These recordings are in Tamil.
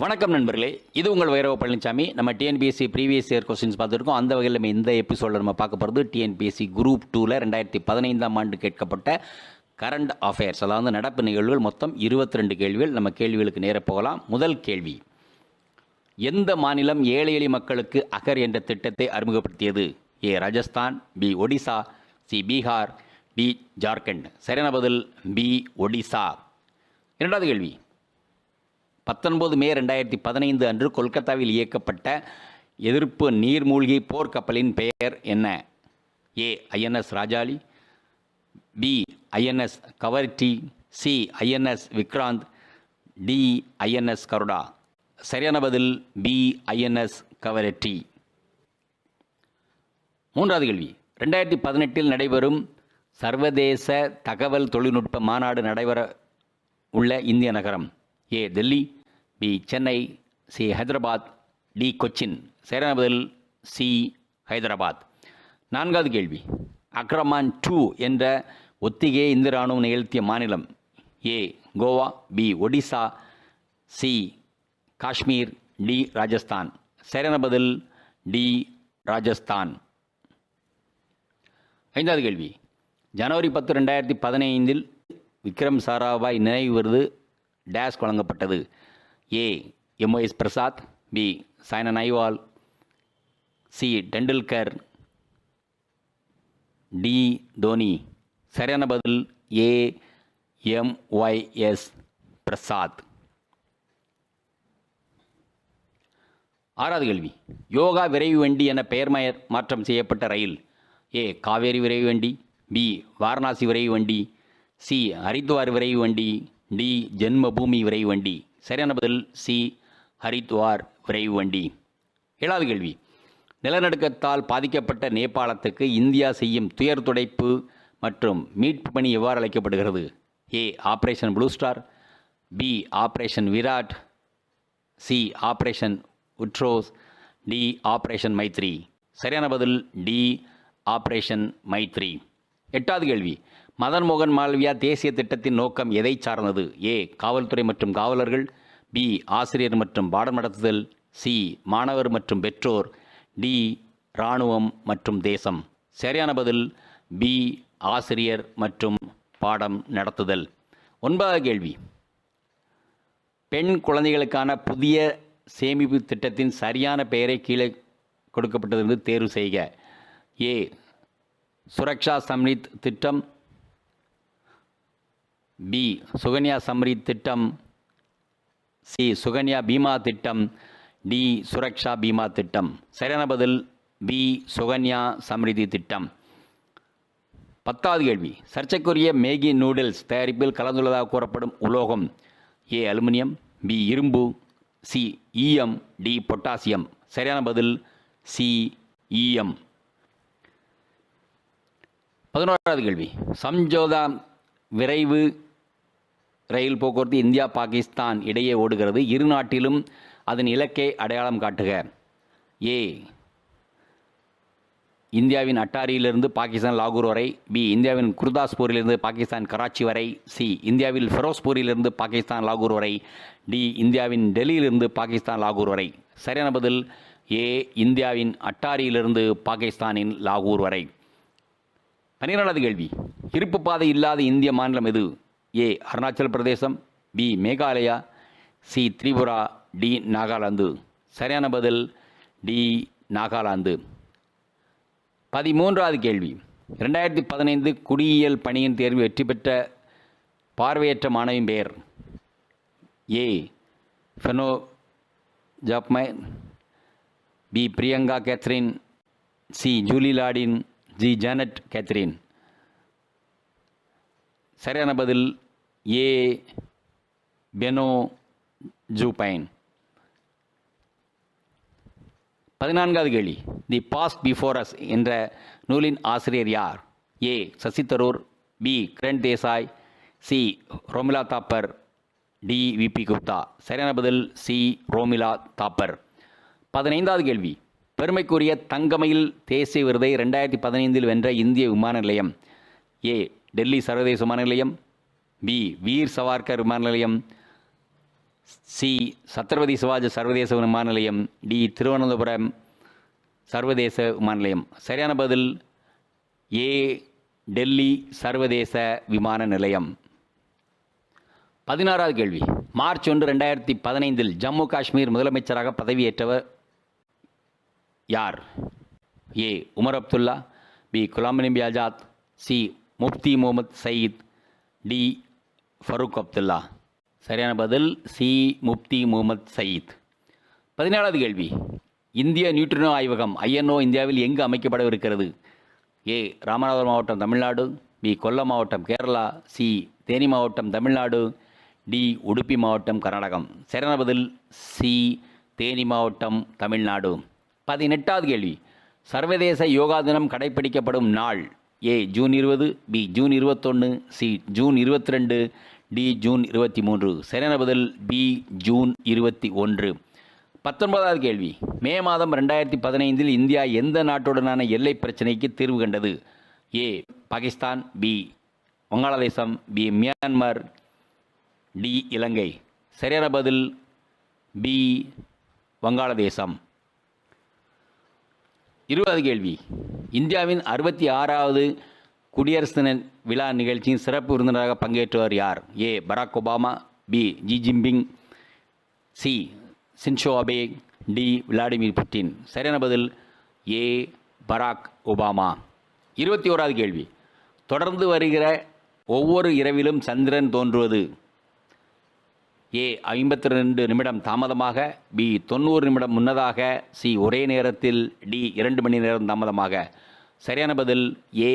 வணக்கம் நண்பர்களே. இது உங்கள் வைரவ பழனிசாமி நம்ம டிஎன்பிஎஸ்சி ப்ரீவியஸ் இயர் கொஸ்டின்ஸ் பார்த்துருக்கோம். அந்த வகையில் நம்ம இந்த எபிசோடில் நம்ம பார்க்க போகிறது டிஎன்பிஎஸ்சி குரூப் டூவில் ரெண்டாயிரத்தி பதினைந்தாம் ஆண்டு கேட்கப்பட்ட கரண்ட் அஃபேர்ஸ் அதாவது நடப்பு நிகழ்வுகள். மொத்தம் 22 கேள்விகள். நம்ம கேள்விகளுக்கு நேர போகலாம். முதல் கேள்வி. எந்த மாநிலம் ஏழை எளி மக்களுக்கு அகர் என்ற திட்டத்தை அறிமுகப்படுத்தியது? A Rajasthan B Odisha C Bihar D Jharkhand. சரியான பதில் பி ஒடிசா. இரண்டாவது கேள்வி. பத்தொன்பது மே ரெண்டாயிரத்தி பதினைந்து அன்று கொல்கத்தாவில் இயக்கப்பட்ட எதிர்ப்பு நீர்மூழ்கி போர்க்கப்பலின் பெயர் என்ன? A. INS Rajali B. INS Kavaratti C. INS Vikrant D. INS Garuda. சரியான பதில் பி. ஐஎன்எஸ் கவரட்டி. மூன்றாவது கேள்வி. ரெண்டாயிரத்தி பதினெட்டில் நடைபெறும் சர்வதேச தகவல் தொழில்நுட்ப மாநாடு நடைபெற உள்ள இந்திய நகரம் A. Delhi B Chennai C Hyderabad D Cochin. சரியான பதில் சி ஹைதராபாத். நான்காவது கேள்வி. அக்ரமான் டூ என்ற ஒத்திகையை இந்து ராணுவம் நிகழ்த்திய மாநிலம் A Goa B Odisha C Kashmir D Rajasthan. சரியான பதில் டி ராஜஸ்தான். ஐந்தாவது கேள்வி. ஜனவரி பத்து ரெண்டாயிரத்தி பதினைந்தில் விக்ரம் சாராபாய் நினைவு விருது டேஸ் வழங்கப்பட்டது. A MOS Prasad B Saina Nehwal C Tendulkar D Dhoni. சரியான பதில் ஏ எம்ஒய்எஸ் பிரசாத். ஆறாவது கேள்வி. யோகா விரைவு வண்டி என பெயர் மய- மாற்றம் செய்யப்பட்ட ரயில். ஏ காவேரி விரைவு வண்டி பி வாரணாசி விரைவு வண்டி சி ஹரித்வார் விரைவு வண்டி டி ஜென்மபூமி விரைவு வண்டி. சரியான பதில் சி. ஹரித்வார் விரைவு வண்டி. ஏழாவது கேள்வி. நிலநடுக்கத்தால் பாதிக்கப்பட்ட நேபாளத்துக்கு இந்தியா செய்யும் துயர் துடைப்பு மற்றும் மீட்பு பணி எவ்வாறு அழைக்கப்படுகிறது A. Operation blue star B. Operation Virat C. Operation உட்ரோஸ் D. Operation Maitri. சரியான பதில் டி. ஆப்ரேஷன் மைத்ரி. எட்டாவது கேள்வி. மதன் மோகன் மால்வியா தேசிய திட்டத்தின் நோக்கம் எதை சார்ந்தது? ஏ. காவல்துறை மற்றும் காவலர்கள் பி. ஆசிரியர் மற்றும் பாடம் நடத்துதல் சி. மாணவர் மற்றும் பெற்றோர் டி. இராணுவம் மற்றும் தேசம். சரியான பதில் பி. ஆசிரியர் மற்றும் பாடம் நடத்துதல். ஒன்பதாவது கேள்வி. பெண் குழந்தைகளுக்கான புதிய சேமிப்பு திட்டத்தின் சரியான பெயரை கீழே கொடுக்கப்பட்டதிலிருந்து தேர்வு செய்க. ஏ. சுரக்ஷா சம்னித் திட்டம் பி. சுகன்யா சம்ரி திட்டம் சி. சுகன்யா பீமா திட்டம் டி. சுரக்ஷா பீமா திட்டம். சரியான பதில் பி. சுகன்யா சம்ரிதி திட்டம். பத்தாவது கேள்வி. சர்ச்சைக்குரிய மேகி நூடுல்ஸ் தயாரிப்பில் கலந்துள்ளதாக கூறப்படும் உலோகம் ஏ. Aluminium B. இரும்பு சி. ஈயம் டி. பொட்டாசியம். சரியான பதில் சி. ஈயம். பதினோராவது கேள்வி. சம்ஜோதா விரைவு ரயில் போக்குவரத்து இந்தியா பாகிஸ்தான் இடையே ஓடுகிறது. இரு நாட்டிலும் அதன் இலக்கை அடையாளம் காட்டுக. ஏ. இந்தியாவின் அட்டாரியிலிருந்து பாகிஸ்தான் லாகூர் வரை. பி. இந்தியாவின் குர்தாஸ்பூரிலிருந்து பாகிஸ்தான் கராச்சி வரை. சி. இந்தியாவில் ஃபெரோஸ்பூரிலிருந்து பாகிஸ்தான் லாகூர் வரை. டி. இந்தியாவின் டெல்லியிலிருந்து பாகிஸ்தான் லாகூர் வரை. சரியான பதில் ஏ. இந்தியாவின் அட்டாரியிலிருந்து பாகிஸ்தானின் லாகூர் வரை. பன்னிரெண்டாவது கேள்வி. இருப்பு பாதை இல்லாத இந்திய மாநிலம் எது? A Arunachal Pradesh B Meghalaya C Tripura D Nagaland. சரியான பதில் டி நாகாலாந்து. பதிமூன்றாவது கேள்வி. ரெண்டாயிரத்தி பதினைந்து குடியியல் பணியின் தேர்வு வெற்றி பெற்ற பார்வையற்ற மாணவியின் பெயர்? A pheno ஜாப்மை B Priyanka Catherine C Julie Latin G Janet Catherine. சரியான பதில் ஏ பெனோ ஜூபைன் பதினான்காவது கேள்வி. தி பாஸ்ட் பிஃபோர் அஸ் என்ற நூலின் ஆசிரியர் யார்? A Shashi Tharoor. B Kiran Desai. C Romila Thapar. D V P Gupta. சரியான பதில் சி ரோமிலா தாப்பர். பதினைந்தாவது கேள்வி. பெருமைக்குரிய தங்கமயில் தேசிய விருதை ரெண்டாயிரத்தி பதினைந்தில் வென்ற இந்திய விமான நிலையம். ஏ டெல்லி சர்வதேச விமான நிலையம் பி வீர் சவார்கர் விமான நிலையம் சி சத்ரபதி சிவாஜி சர்வதேச விமான நிலையம் டி திருவனந்தபுரம் சர்வதேச விமான நிலையம் சரியான பதில் ஏ டெல்லி சர்வதேச விமான நிலையம் பதினாறாவது கேள்வி. மார்ச் ஒன்று ரெண்டாயிரத்தி பதினைந்தில் ஜம்மு காஷ்மீர் முதலமைச்சராக பதவியேற்றவர் யார்? A Omar Abdullah B Ghulam Nabi Azad C Mufti Mohammad Sayeed D Farooq Abdullah. சரியான பதில் சி முப்தி முகமது சயீத். பதினாலாவது கேள்வி. இந்திய நியூட்ரினோ ஆய்வகம் ஐஎன்ஓ இந்தியாவில் எங்கு அமைக்கப்படவிருக்கிறது? ஏ ராமநாதபுரம் மாவட்டம் தமிழ்நாடு. பி கொல்லம் மாவட்டம் கேரளா. சி தேனி மாவட்டம் தமிழ்நாடு. டி உடுப்பி மாவட்டம் கர்நாடகம். சரியான பதில் சி தேனி மாவட்டம் தமிழ்நாடு. பதினெட்டாவது கேள்வி. சர்வதேச யோகா தினம் கடைபிடிக்கப்படும் நாள். ஏ ஜூன் இருபது பி ஜூன் இருபத்தொன்று சி ஜூன் இருபத்தி ரெண்டு டி ஜூன் இருபத்தி மூன்று சரியான பதில் பி ஜூன் இருபத்தி ஒன்று. பத்தொன்பதாவது கேள்வி. மே மாதம் ரெண்டாயிரத்தி பதினைந்தில் இந்தியா எந்த நாட்டுடனான எல்லை பிரச்சினைக்கு தீர்வு கண்டது? A Pakistan B Vangaladesam B Myanmar D Ilangai. சரியான பதில் பி வங்காளதேசம். இருபது கேள்வி. இந்தியாவின் அறுபத்தி ஆறாவது குடியரசு தின விழா நிகழ்ச்சியின் சிறப்பு விருந்தினராக பங்கேற்றவர் யார்? A. Barack Obama B. Xi Jinping C. Shinzo Abe D. Vladimir Putin. சரியான பதில் ஏ. Barack Obama. இருபத்தி ஓராவது கேள்வி. தொடர்ந்து வருகிற ஒவ்வொரு இரவிலும் சந்திரன் தோன்றுவது ஏ ஐம்பத்தி ரெண்டு நிமிடம் தாமதமாக பி தொண்ணூறு நிமிடம் முன்னதாக சி ஒரே நேரத்தில் டி இரண்டு மணி நேரம் தாமதமாக. சரியான பதில் ஏ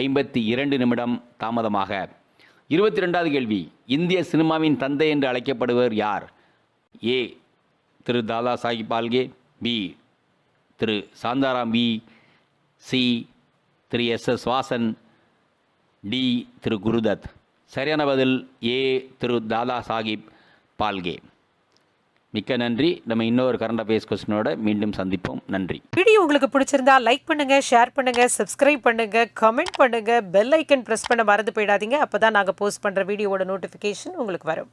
ஐம்பத்தி இரண்டு நிமிடம் தாமதமாக. இருபத்தி ரெண்டாவது கேள்வி இந்திய சினிமாவின் தந்தை என்று அழைக்கப்படுவர் யார்? ஏ திரு தாதா சாஹிப் பால்கே பி திரு சாந்தாராம் வி சி திரு எஸ் எஸ் வாசன் டி திரு குருதத். சரியான பதில் ஏ திரு தாதா சாஹிப். பால்கே மிக்க நன்றி. நம்ம இன்னொரு கரண்ட் அஃபேர்ஸ் கொஸ்டினோட மீண்டும் சந்திப்போம். நன்றி. வீடியோ உங்களுக்கு பிடிச்சிருந்தா லைக் பண்ணுங்க ஷேர் பண்ணுங்க சப்ஸ்கிரைப் பண்ணுங்க கமெண்ட் பண்ணுங்க பெல் ஐக்கன் பிரஸ் பண்ண மறந்து போயிடாதீங்க. அப்பதான் நாங்க போஸ்ட் பண்ற வீடியோவோட நோட்டிபிகேஷன் உங்களுக்கு வரும்.